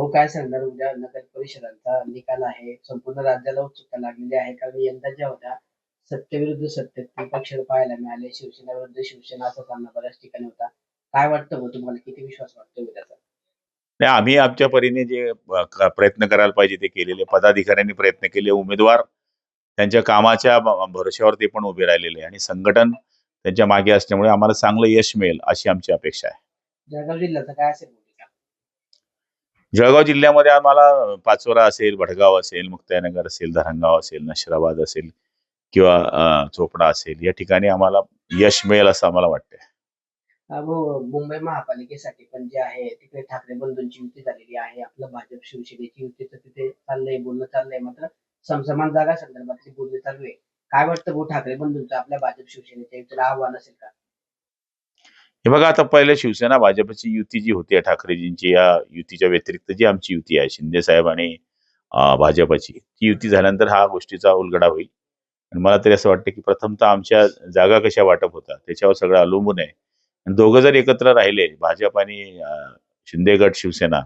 भाऊ काय सांगणार? उद्या नगर परिषदांचा निकाल आहे. संपूर्ण राज्याला उत्सुकता लागलेली आहे. कारण यंदा ज्या होत्या सत्तेविरुद्ध सत्तेत पक्ष पाहायला मिळाले. शिवसेना विरुद्ध शिवसेना असा सामना बऱ्याच ठिकाणी होता. काय वाटतं तुम्हाला? किती विश्वास वाटतो उद्याचा? नाही आम्ही आमच्या परीने जे प्रयत्न करायला पाहिजे ते केलेले. पदाधिकाऱ्यांनी प्रयत्न केले. उमेदवार त्यांच्या कामाच्या भरोश्यावर ते पण उभे राहिलेले. आणि संघटन त्यांच्या मागे असल्यामुळे आम्हाला चांगलं यश मिळेल अशी आमची अपेक्षा आहे. जळगाव जिल्ह्याचं काय असेल? जळगाव जिल्ह्यामध्ये आम्हाला पाचोरा असेल भडगाव असेल मुक्ताईनगर असेल धरणगाव असेल नशिराबाद असेल किंवा चोपडा असेल या ठिकाणी आम्हाला यश मिळेल असं आम्हाला वाटतंय. मुंबई महापालिकेसाठी पण जे आहे तिकडे ठाकरे बंधूंची युती झालेली आहे आपलं भाजप शिवसेनेची तर तिथे चाललंय बोलणं चाललंय मात्र समसमान जागा संदर्भातली बोलणं चालू आहे. काय वाटतं भाऊ ठाकरे बंधूंचं आपल्या भाजप शिवसेनेच्या युतीला आव्हान असेल का? हे बघा आता पहिले शिवसेना भाजपची युती जी होती ठाकरेजींची या युतीच्या व्यतिरिक्त जी आमची युती आहे शिंदे साहेब आणि भाजपची ती युती झाल्यानंतर हा गोष्टीचा उलगडा होईल. आणि मला तरी असं वाटतं की प्रथमतः आमच्या जागा कशा वाटप होतात त्याच्यावर सगळं अवलंबून आहे. आणि दोघं जर एकत्र राहिले भाजप आणि शिंदे गट शिवसेना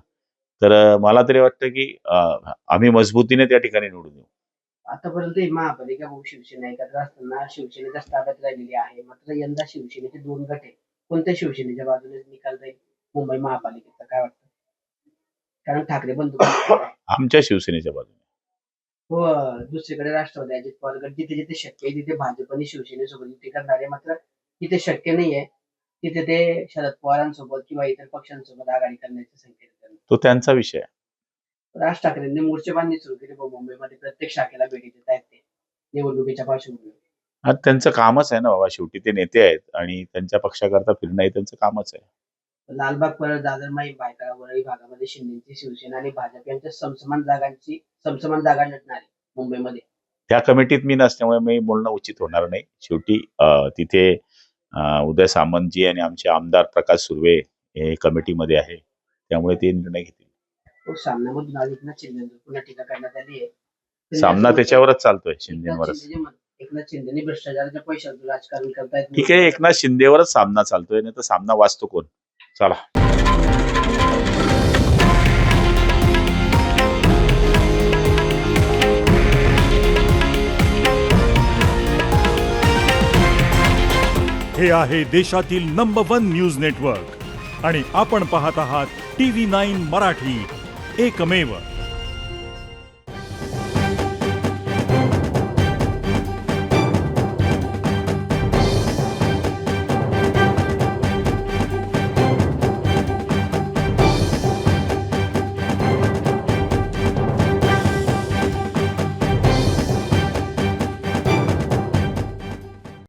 तर मला तरी वाटतं की आम्ही मजबूतीने त्या ठिकाणी निवडून येऊ. आतापर्यंत ही महापालिका शिवसेना एकत्र असताना शिवसेनेच्या ताब्यात राहिलेली आहे. मात्र यंदा शिवसेनेचे दोन गट आहे कोणत्या शिवसेनेच्या बाजूने निकाल जाईल? मुंबई महापालिकेचा काय वाटतं? कारण ठाकरे बंधू आमच्या शिवसेनेच्या बाजूने. हो दुसरीकडे राष्ट्रवादी अजित पवार गट जिथे जिथे शक्य आहे तिथे भाजप आणि शिवसेनेसोबत युती करणार आहे मात्र तिथे शक्य नाहीये. तिथे ते शरद पवारांसोबत किंवा इतर पक्षांसोबत आघाडी करण्याचे संकेत तो त्यांचा विषय राज ठाकरेंनी मोर्चेबांधणी सुरू केली मुंबईमध्ये प्रत्येक शाखेला भेटी देत आहेत ते निवडणुकीच्या पार्श्वभूमीवर. हा त्यांचं कामच आहे ना बाबा. शेवटी ते नेते आहेत आणि त्यांच्या पक्षाकरता फिरणं हे त्यांचं कामच आहे. लालबाग परळ दादर माई वरळी भागामध्ये शिंदेची शिवसेना आणि भाजप यांच्या समसमान जागांची समसमान जागा लढणार आहे मुंबईमध्ये. त्या कमिटीत मी नसल्यामुळे मी बोलणं उचित होणार नाही. शेवटी अं, तिथे अं, उदय सामंतजी आणि आमचे आमदार प्रकाश सुर्वे हे कमिटीमध्ये आहे. त्यामुळे ते निर्णय घेतील. तो सामन्यामधून पुन्हा टीका करण्यात आली आहे. सामना त्याच्यावरच चालतोय शिंदेवरच. शिंदे जे म्हण- एकनाथ शिंदेनी भ्रष्टाचाराच्या पैशातून राजकारण करतायत. ठीक आहे एकनाथ शिंदेवरच सामना चालतोय नाही तर सामना वाचतो कोण? चला. हे आहे देशातील नंबर वन न्यूज नेटवर्क आणि आपण पाहत आहात टी व्ही नाईन मराठी. एकमेव.